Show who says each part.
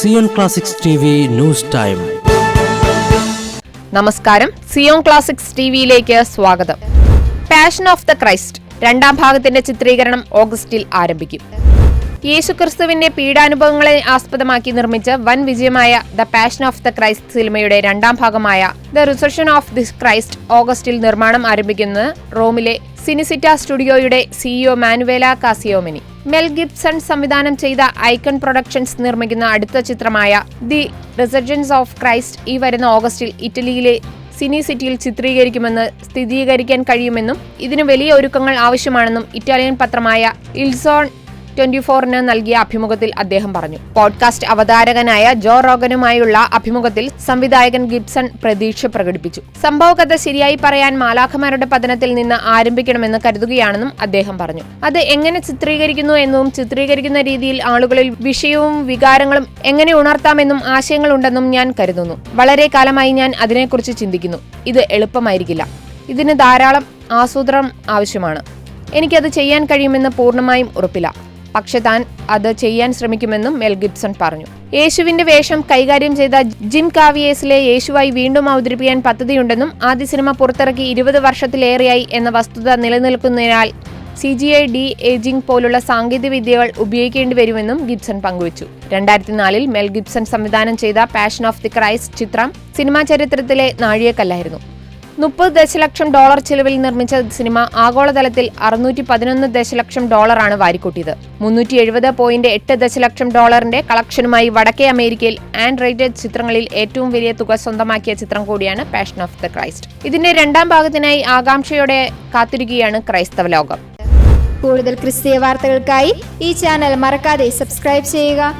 Speaker 1: Zion classics news time
Speaker 2: നമസ്കാരം. Zion classics ടിവിയിലേക്ക് സ്വാഗതം. പാഷൻ ഓഫ് ദ ക്രൈസ്റ്റ് രണ്ടാം ഭാഗത്തിന്റെ ചിത്രീകരണം ഓഗസ്റ്റിൽ ആരംഭിക്കും. യേശുക്രിസ്തുവിന്റെ പീഡാനുഭവങ്ങളെ ആസ്പദമാക്കി നിർമ്മിച്ച വൻ വിജയമായ the passion of the Christ സിനിമയുടെ രണ്ടാം ഭാഗമായ the resurrection of the Christ ഓഗസ്റ്റിൽ നിർമ്മാണം ആരംഭിക്കുന്നത് റോമിലെ സിനിസിറ്റ സ്റ്റുഡിയോയുടെ സിഇഒ മാനുവേല കാസിയോമിനി. മെൽ ഗിബ്സൺ സംവിധാനം ചെയ്ത ഐക്കൺ പ്രൊഡക്ഷൻസ് നിർമ്മിക്കുന്ന അടുത്ത ചിത്രമായ ദി റിസർജൻസ് ഓഫ് ക്രൈസ്റ്റ് ഈ വരുന്ന ഓഗസ്റ്റിൽ ഇറ്റലിയിലെ സിനി സിറ്റിയിൽ ചിത്രീകരിക്കുമെന്ന് സ്ഥിരീകരിക്കാൻ കഴിയുമെന്നും ഇതിന് വലിയ ഒരുക്കങ്ങൾ ആവശ്യമാണെന്നും ഇറ്റാലിയൻ പത്രമായ ഇൽസോൺ ട്വന്റി ഫോറിന് നൽകിയ അഭിമുഖത്തിൽ അദ്ദേഹം പറഞ്ഞു. പോഡ്കാസ്റ്റ് അവതാരകനായ ജോ റോഗനുമായുള്ള അഭിമുഖത്തിൽ സംവിധായകൻ ഗിബ്സൺ പ്രതീക്ഷ പ്രകടിപ്പിച്ചു. സംഭവകഥ ശരിയായി പറയാൻ മാലാഖമാരുടെ പതനത്തിൽ നിന്ന് ആരംഭിക്കണമെന്ന് കരുതുകയാണെന്നും അദ്ദേഹം പറഞ്ഞു. അത് എങ്ങനെ ചിത്രീകരിക്കുന്നു എന്നും ചിത്രീകരിക്കുന്ന രീതിയിൽ ആളുകളിൽ വിഷയവും വികാരങ്ങളും എങ്ങനെ ഉണർത്താമെന്നും ആശയങ്ങളുണ്ടെന്നും ഞാൻ കരുതുന്നു. വളരെ കാലമായി ഞാൻ അതിനെക്കുറിച്ച് ചിന്തിക്കുന്നു. ഇത് എളുപ്പമായിരിക്കില്ല. ഇതിന് ധാരാളം ആസൂത്രണം ആവശ്യമാണ്. എനിക്കത് ചെയ്യാൻ കഴിയുമെന്ന് പൂർണമായും ഉറപ്പില്ല. പക്ഷെ താൻ അത് ചെയ്യാൻ ശ്രമിക്കുമെന്നും മെൽ ഗിബ്സൺ പറഞ്ഞു. യേശുവിന്റെ വേഷം കൈകാര്യം ചെയ്ത ജിം കാവിയേസിലെ യേശുവായി വീണ്ടും അവതരിപ്പിക്കാൻ പദ്ധതിയുണ്ടെന്നും ആദ്യ സിനിമ പുറത്തിറക്കി ഇരുപത് വർഷത്തിലേറെയായി എന്ന വസ്തുത നിലനിൽക്കുന്നതിനാൽ C G I de ageing പോലുള്ള സാങ്കേതിക വിദ്യകൾ ഉപയോഗിക്കേണ്ടി വരുമെന്നും ഗിബ്സൺ പങ്കുവച്ചു. രണ്ടായിരത്തി നാലിൽ മെൽ ഗിബ്സൺ സംവിധാനം ചെയ്ത പാഷൻ ഓഫ് ദി ക്രൈസ്റ്റ് ചിത്രം സിനിമാ ചരിത്രത്തിലെ നാഴികക്കല്ലായിരുന്നു. മുപ്പത് ദശലക്ഷം ഡോളർ ചിലവിൽ നിർമ്മിച്ച സിനിമ ആഗോളതലത്തിൽ അറുന്നൂറ്റി പതിനൊന്ന് ദശലക്ഷം ഡോളറാണ് വാരിക്കൂട്ടിയത്. മുന്നൂറ്റി എഴുപത് പോയിന്റ് എട്ട് ദശലക്ഷം ഡോളറിന്റെ കളക്ഷനുമായി വടക്കേ അമേരിക്കയിൽ ആൻഡ് റേറ്റഡ് ചിത്രങ്ങളിൽ ഏറ്റവും വലിയ തുക സ്വന്തമാക്കിയ ചിത്രം കൂടിയാണ് പാഷൻ ഓഫ് ദ ക്രൈസ്റ്റ് ഇതിന്റെ രണ്ടാം ഭാഗത്തിനായി ആകാംക്ഷയോടെ കാത്തിരിക്കുകയാണ് ക്രൈസ്തവ ലോകം.
Speaker 3: കൂടുതൽ ക്രിസ്തീയ വാർത്തകൾക്കായി ഈ ചാനൽ മറക്കാതെ സബ്സ്ക്രൈബ് ചെയ്യുക.